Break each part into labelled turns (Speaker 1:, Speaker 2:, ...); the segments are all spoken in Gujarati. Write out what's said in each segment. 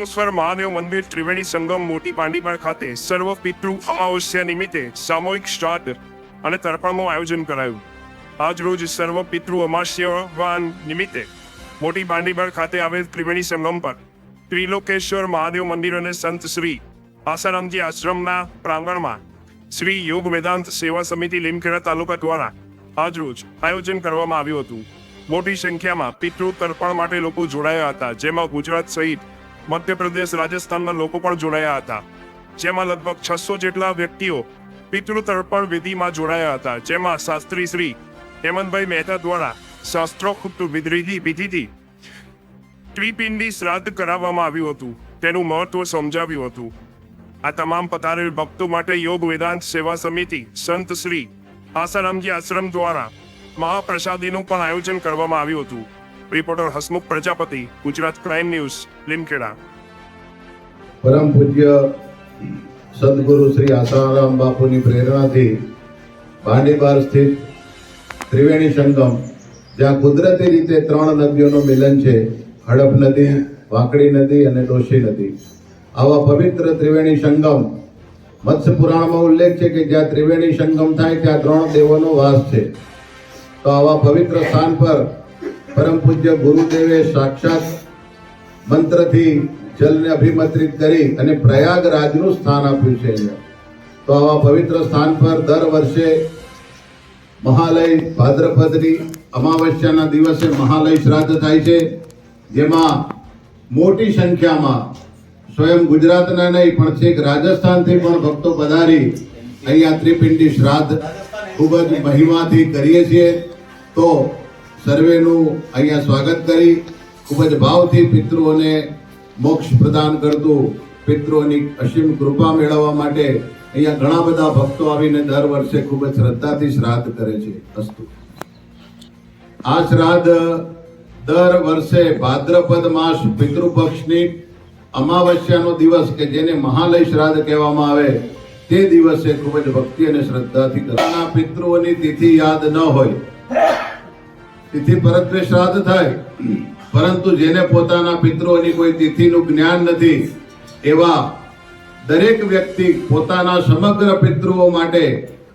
Speaker 1: રત્નેશ્વર મહાદેવ મંદિર ત્રિવેણી સંગમ મોટી પાંડીબાર ખાતે સર્વ પિતૃ અમાવસ્યા નિમિત્તે સામૂહિક શ્રાદ્ધ અને તર્પણનું આયોજન કરાયું. આજ રોજ સર્વ પિતૃ અમાસ્યવાન નિમિત્તે મોટી પાંડીબાર ખાતે આવેલ ત્રિવેણી સંગમ પર ત્રિલોકેશ્વર મહાદેવ મંદિર અને સંત શ્રી આસારામજી આશ્રમના પ્રાંગણમાં શ્રી યોગ વેદાંત સેવા સમિતિ લીમખેડા તાલુકા દ્વારા આજરોજ આયોજન કરવામાં આવ્યું હતું. મોટી સંખ્યામાં પિતૃ તર્પણ માટે લોકો જોડાયા હતા, જેમાં ગુજરાત સહિત મધ્યપ્રદેશ, રાજસ્થાનના લોકો પણ જોડાયા હતા. જેમાં લગભગ છસો જેટલા વ્યક્તિઓ પિતૃ તર્પણ વિધિમાં જોડાયા હતા. જેમાં શાસ્ત્રી શ્રી હેમંતભાઈ મહેતા દ્વારા શાસ્ત્રોક્ત વિધિ વિધિથી ત્રિપિંડી શ્રાદ્ધ કરાવવામાં આવ્યું હતું. તેનું મહત્વ સમજાવ્યું હતું. આ તમામ પધારેલ ભક્તો માટે યોગ વેદાંત સેવા સમિતિ, સંત શ્રી આસારામજી આશ્રમ દ્વારા મહાપ્રસાદીનું પણ આયોજન કરવામાં આવ્યું હતું. Reporter Hasmukh Prajapati Gujarat crime news Limkheda
Speaker 2: પરમ પૂજ્ય સદગુરુ શ્રી આસારામ બાપુની પ્રેરણાથી ભાંડીબાર સ્થિત ત્રિવેણી સંગમ, જ્યાં કુદરતી રીતે ત્રણ નદીઓનું મિલન છે. હડપ નદી, વાંકડી નદી અને ડોશી નદી. આવા પવિત્ર ત્રિવેણી સંગમ, મત્સ્ય પુરાણમાં ઉલ્લેખ છે કે જ્યાં ત્રિવેણી સંગમ થાય, ત્યાં ત્રણ દેવોનો વાસ છે. તો આવા પવિત્ર સ્થાન પર પરમ પૂજ્ય ગુરુદેવે સાક્ષાત મંત્રથી જલને અભિમંત્રિત કરી અને પ્રયાગરાજનું સ્થાન આપ્યું છે તો આવા પવિત્ર સ્થાન પર દર વર્ષે મહાલય ભાદ્રપદની અમાવસ્યાના દિવસે મહાલય શ્રાદ્ધ થાય છે, જેમાં મોટી સંખ્યામાં સ્વયં ગુજરાતના નહીં, પણ છેક રાજસ્થાનથી પણ ભક્તો પધારી અહીંયા ત્રિપિંડી શ્રાદ્ધ ખૂબ જ મહિમાથી કરીએ છીએ. તો સર્વેનું અહીંયા સ્વાગત કરી. ખૂબ જ ભાવથી પિતૃઓને મોક્ષ પ્રદાન કરતું પિતૃઓની અસીમ કૃપા મેળવવા માટે અહીંયા ઘણા બધા ભક્તો આવીને દર વર્ષે ખૂબ જ શ્રદ્ધાથી શ્રાદ્ધ કરે છે. અસ્તુ. આ શ્રાદ્ધ દર વર્ષે ભાદ્રપદ માસ પિતૃપક્ષની અમાવસ્યાનો દિવસ કે જેને મહાલય શ્રાદ્ધ કહેવામાં આવે, તે દિવસે ખૂબ જ ભક્તિ અને શ્રદ્ધાથી કરવાના પિતૃઓની તિથિ યાદ ન હોય તિથિ પરત્વે શ્રાદ્ધ થાય. પરંતુ જેને પોતાના પિતૃઓની કોઈ તિથિનું જ્ઞાન નથી, એવા દરેક વ્યક્તિ પોતાના સમગ્ર પિતૃઓ માટે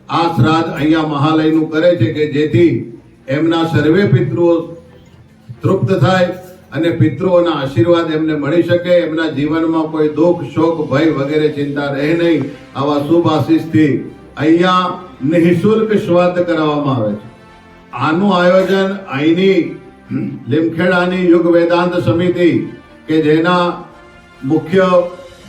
Speaker 2: આ શ્રાદ્ધ અહીંયા મહાલયનું કરે છે કે જેથી એમના સર્વે પિતૃઓ તૃપ્ત થાય અને પિતૃઓના આશીર્વાદ એમને મળી શકે, એમના જીવનમાં કોઈ દુઃખ, શોક, ભય વગેરે ચિંતા રહે નહીં, આવા શુભ આશીષથી અહીંયા નિઃશુલ્ક શ્રાદ્ધ કરાવવામાં આવે છે. આનું આયોજન અહીંની લીમખેડાની યુગ વેદાંત સમિતિ કે જેના મુખ્ય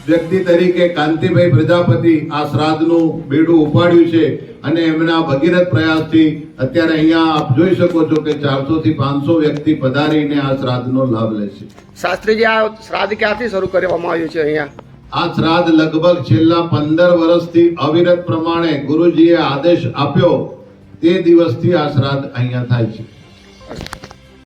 Speaker 2: વ્યક્તિ તરીકે કાંતિભાઈ પ્રજાપતિ આ શ્રાદ્ધનું બેડું ઉપાડ્યું છે અને એમના ભગીરથ પ્રયાસથી અત્યારે અહીંયા આપ જોઈ શકો છો કે ચારસો થી પાંચસો વ્યક્તિ પધારીને આ શ્રાદ્ધનો લાભ લેશે
Speaker 3: શાસ્ત્રીજી આ શ્રાદ્ધ ક્યારથી શરૂ કરવામાં આવ્યું છે અહીંયા?
Speaker 2: આ શ્રાદ્ધ લગભગ છેલ્લા પંદર વર્ષથી અવિરત પ્રમાણે ગુરુજીએ આદેશ આપ્યો તે દિવસથી આ શ્રાદ્ધ અહીંયા થાય છે.